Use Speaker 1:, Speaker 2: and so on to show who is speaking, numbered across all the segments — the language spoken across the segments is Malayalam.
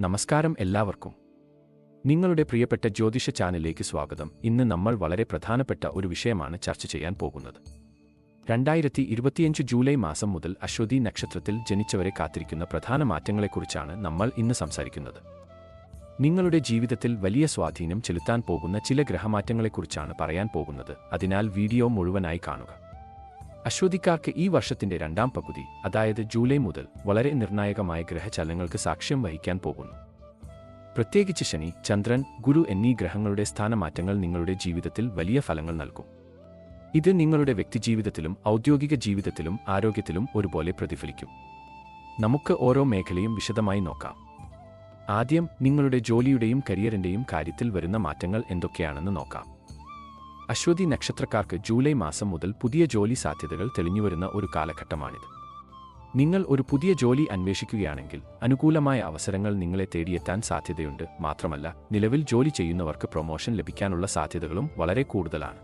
Speaker 1: നമസ്കാരം എല്ലാവർക്കും. നിങ്ങളുടെ പ്രിയപ്പെട്ട ജ്യോതിഷ ചാനലിലേക്ക് സ്വാഗതം. ഇന്ന് നമ്മൾ വളരെ പ്രധാനപ്പെട്ട ഒരു വിഷയമാണ് ചർച്ച ചെയ്യാൻ പോകുന്നത്. രണ്ടായിരത്തി ഇരുപത്തിയഞ്ച് ജൂലൈ മാസം മുതൽ അശ്വതി നക്ഷത്രത്തിൽ ജനിച്ചവരെ കാത്തിരിക്കുന്ന പ്രധാന മാറ്റങ്ങളെക്കുറിച്ചാണ് നമ്മൾ ഇന്ന് സംസാരിക്കുന്നത്. നിങ്ങളുടെ ജീവിതത്തിൽ വലിയ സ്വാധീനം ചെലുത്താൻ പോകുന്ന ചില ഗ്രഹമാറ്റങ്ങളെക്കുറിച്ചാണ് പറയാൻ പോകുന്നത്. അതിനാൽ വീഡിയോ മുഴുവനായി കാണുക. അശ്വതിക്കാർക്ക് ഈ വർഷത്തിന്റെ രണ്ടാം പകുതി അതായത് ജൂലൈ മുതൽ വളരെ നിർണായകമായ ഗ്രഹചലനങ്ങൾക്ക് സാക്ഷ്യം വഹിക്കാൻ പോകുന്നു. പ്രത്യേകിച്ച് ശനി ചന്ദ്രൻ ഗുരു എന്നീ ഗ്രഹങ്ങളുടെ സ്ഥാനമാറ്റങ്ങൾ നിങ്ങളുടെ ജീവിതത്തിൽ വലിയ ഫലങ്ങൾ നൽകും. ഇത് നിങ്ങളുടെ വ്യക്തിജീവിതത്തിലും ഔദ്യോഗിക ജീവിതത്തിലും ആരോഗ്യത്തിലും ഒരുപോലെ പ്രതിഫലിക്കും. നമുക്ക് ഓരോ മേഖലയും വിശദമായി നോക്കാം. ആദ്യം നിങ്ങളുടെ ജോലിയുടെയും കരിയറിന്റെയും കാര്യത്തിൽ വരുന്ന മാറ്റങ്ങൾ എന്തൊക്കെയാണെന്ന് നോക്കാം. അശ്വതി നക്ഷത്രക്കാർക്ക് ജൂലൈ മാസം മുതൽ പുതിയ ജോലി സാധ്യതകൾ തെളിഞ്ഞുവരുന്ന ഒരു കാലഘട്ടമാണിത്. നിങ്ങൾ ഒരു പുതിയ ജോലി അന്വേഷിക്കുകയാണെങ്കിൽ അനുകൂലമായ അവസരങ്ങൾ നിങ്ങളെ തേടിയെത്താൻ സാധ്യതയുണ്ട്. മാത്രമല്ല നിലവിൽ ജോലി ചെയ്യുന്നവർക്ക് പ്രൊമോഷൻ ലഭിക്കാനുള്ള സാധ്യതകളും വളരെ കൂടുതലാണ്.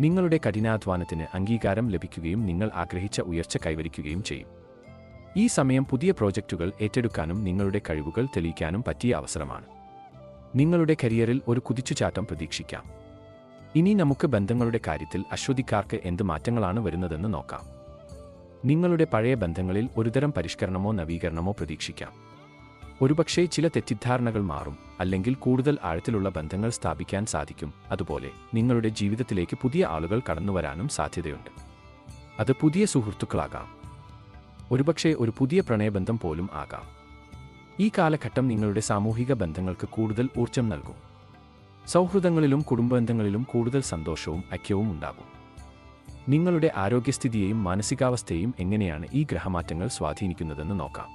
Speaker 1: നിങ്ങളുടെ കഠിനാധ്വാനത്തിന് അംഗീകാരം ലഭിക്കുകയും നിങ്ങൾ ആഗ്രഹിച്ച ഉയർച്ച കൈവരിക്കുകയും ചെയ്യും. ഈ സമയം പുതിയ പ്രോജക്റ്റുകൾ ഏറ്റെടുക്കാനും നിങ്ങളുടെ കഴിവുകൾ തെളിയിക്കാനും പറ്റിയ അവസരമാണ്. നിങ്ങളുടെ കരിയറിൽ ഒരു കുതിച്ചുചാട്ടം പ്രതീക്ഷിക്കാം. ഇനി നമുക്ക് ബന്ധങ്ങളുടെ കാര്യത്തിൽ അശ്വതിക്കാർക്ക് എന്ത് മാറ്റങ്ങളാണ് വരുന്നതെന്ന് നോക്കാം. നിങ്ങളുടെ പഴയ ബന്ധങ്ങളിൽ ഒരുതരം പരിഷ്കരണമോ നവീകരണമോ പ്രതീക്ഷിക്കാം. ഒരുപക്ഷേ ചില തെറ്റിദ്ധാരണകൾ മാറും അല്ലെങ്കിൽ കൂടുതൽ ആഴത്തിലുള്ള ബന്ധങ്ങൾ സ്ഥാപിക്കാൻ സാധിക്കും. അതുപോലെ നിങ്ങളുടെ ജീവിതത്തിലേക്ക് പുതിയ ആളുകൾ കടന്നുവരാനും സാധ്യതയുണ്ട്. അത് പുതിയ സുഹൃത്തുക്കളാകാം. ഒരുപക്ഷേ ഒരു പുതിയ പ്രണയബന്ധം പോലും ആകാം. ഈ കാലഘട്ടം നിങ്ങളുടെ സാമൂഹിക ബന്ധങ്ങൾക്ക് കൂടുതൽ ഊർജം നൽകും. സൗഹൃദങ്ങളിലും കുടുംബബന്ധങ്ങളിലും കൂടുതൽ സന്തോഷവും ഐക്യവും ഉണ്ടാകും. നിങ്ങളുടെ ആരോഗ്യസ്ഥിതിയെയും മാനസികാവസ്ഥയെയും എങ്ങനെയാണ് ഈ ഗ്രഹമാറ്റങ്ങൾ സ്വാധീനിക്കുന്നതെന്ന് നോക്കാം.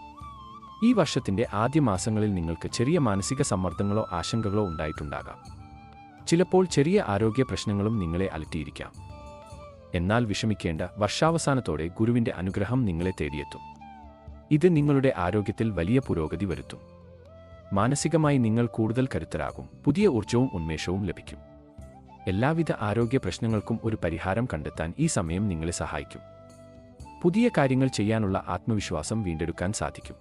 Speaker 1: ഈ വർഷത്തിന്റെ ആദ്യ മാസങ്ങളിൽ നിങ്ങൾക്ക് ചെറിയ മാനസിക സമ്മർദ്ദങ്ങളോ ആശങ്കകളോ ഉണ്ടായിട്ടുണ്ടാകാം. ചിലപ്പോൾ ചെറിയ ആരോഗ്യ പ്രശ്നങ്ങളും നിങ്ങളെ അലട്ടിയിരിക്കാം. എന്നാൽ വിഷമിക്കേണ്ട വർഷാവസാനത്തോടെ ഗുരുവിന്റെ അനുഗ്രഹം നിങ്ങളെ തേടിയെത്തും. ഇത് നിങ്ങളുടെ ആരോഗ്യത്തിൽ വലിയ പുരോഗതി വരുത്തും. മാനസികമായി നിങ്ങൾ കൂടുതൽ കരുത്തരാകും. പുതിയ ഊർജവും ഉന്മേഷവും ലഭിക്കും. എല്ലാവിധ ആരോഗ്യ പ്രശ്നങ്ങൾക്കും ഒരു പരിഹാരം കണ്ടെത്താൻ ഈ സമയം നിങ്ങളെ സഹായിക്കും. പുതിയ കാര്യങ്ങൾ ചെയ്യാനുള്ള ആത്മവിശ്വാസം വീണ്ടെടുക്കാൻ സാധിക്കും.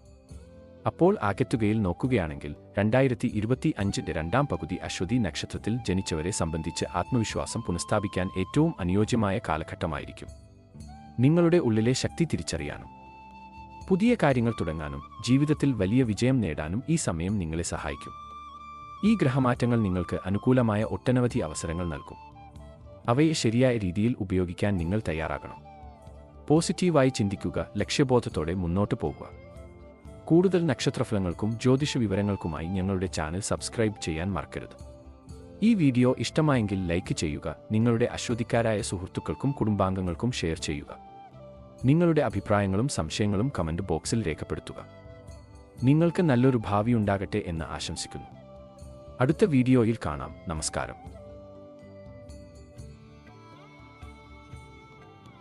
Speaker 1: അപ്പോൾ ആകെത്തുകയിൽ നോക്കുകയാണെങ്കിൽ രണ്ടായിരത്തി ഇരുപത്തി അഞ്ചിന്റെ രണ്ടാം പകുതി അശ്വതി നക്ഷത്രത്തിൽ ജനിച്ചവരെ സംബന്ധിച്ച് ആത്മവിശ്വാസം പുനഃസ്ഥാപിക്കാൻ ഏറ്റവും അനുയോജ്യമായ കാലഘട്ടമായിരിക്കും. നിങ്ങളുടെ ഉള്ളിലെ ശക്തി തിരിച്ചറിയാനും പുതിയ കാര്യങ്ങൾ തുടങ്ങാനും ജീവിതത്തിൽ വലിയ വിജയം നേടാനും ഈ സമയം നിങ്ങളെ സഹായിക്കും. ഈ ഗ്രഹമാറ്റങ്ങൾ നിങ്ങൾക്ക് അനുകൂലമായ ഒട്ടനവധി അവസരങ്ങൾ നൽകും. അവയെ ശരിയായ രീതിയിൽ ഉപയോഗിക്കാൻ നിങ്ങൾ തയ്യാറാകണം. പോസിറ്റീവായി ചിന്തിക്കുക ലക്ഷ്യബോധത്തോടെ മുന്നോട്ട് പോകുക. കൂടുതൽ നക്ഷത്രഫലങ്ങൾക്കും ജ്യോതിഷ വിവരങ്ങൾക്കുമായി ഞങ്ങളുടെ ചാനൽ സബ്സ്ക്രൈബ് ചെയ്യാൻ മറക്കരുത്. ഈ വീഡിയോ ഇഷ്ടമായെങ്കിൽ ലൈക്ക് ചെയ്യുക നിങ്ങളുടെ അശ്വതിക്കാരായ സുഹൃത്തുക്കൾക്കും കുടുംബാംഗങ്ങൾക്കും ഷെയർ ചെയ്യുക. നിങ്ങളുടെ അഭിപ്രായങ്ങളും സംശയങ്ങളും കമന്റ് ബോക്സിൽ രേഖപ്പെടുത്തുക. നിങ്ങൾക്ക് നല്ലൊരു ഭാവി ഉണ്ടാകട്ടെ എന്ന് ആശംസിക്കുന്നു. അടുത്ത വീഡിയോയിൽ കാണാം. നമസ്കാരം.